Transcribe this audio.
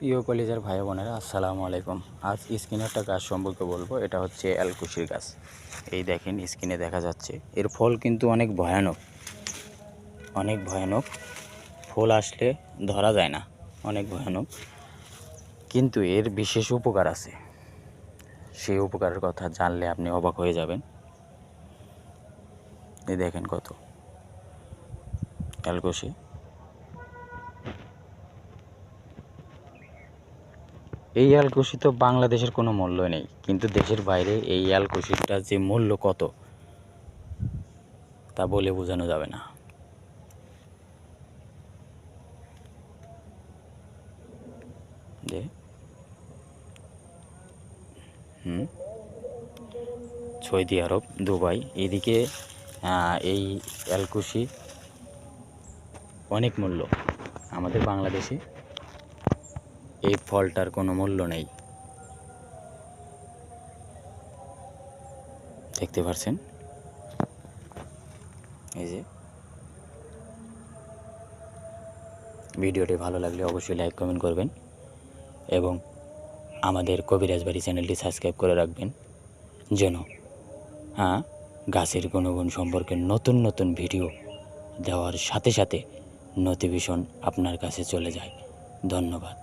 প্রিয় কলেজের ভাই বোনেরা, আসসালামু আলাইকুম। আজ স্ক্রিনে একটা গাছ সম্পর্কে বলব, এটা হচ্ছে অ্যালকুশির গাছ। এই দেখেন, স্ক্রিনে দেখা যাচ্ছে। এর ফল কিন্তু অনেক ভয়ানক অনেক ভয়ানক। ফল আসলে ধরা যায় না, অনেক ভয়ানক। কিন্তু এর বিশেষ উপকার আছে। সেই উপকারের কথা জানলে আপনি অবাক হয়ে যাবেন। এই দেখেন কত। অ্যালকুশি। এই আলকুশি তো বাংলাদেশের কোনো মূল্য নেই, কিন্তু দেশের বাইরে এই আলকুশিটার যে মূল্য কত, তা বলে বোঝানো যাবে না। যে সৌদি আরব, দুবাই, এদিকে এই অ্যালকুশি অনেক মূল্য আমাদের বাংলাদেশে। এই ফলটার কোনো মূল্য নেই। দেখতে পাচ্ছেন এই যে। ভিডিওটি ভালো লাগলে অবশ্যই লাইক, কমেন্ট করবেন এবং আমাদের কবিরাজ বাড়ি চ্যানেলটি সাবস্ক্রাইব করে রাখবেন যেন হ্যাঁ গাছের গুণগুণ সম্পর্কে নতুন নতুন ভিডিও দেওয়ার সাথে সাথে নোটিফিকেশন আপনার কাছে চলে যায়। ধন্যবাদ।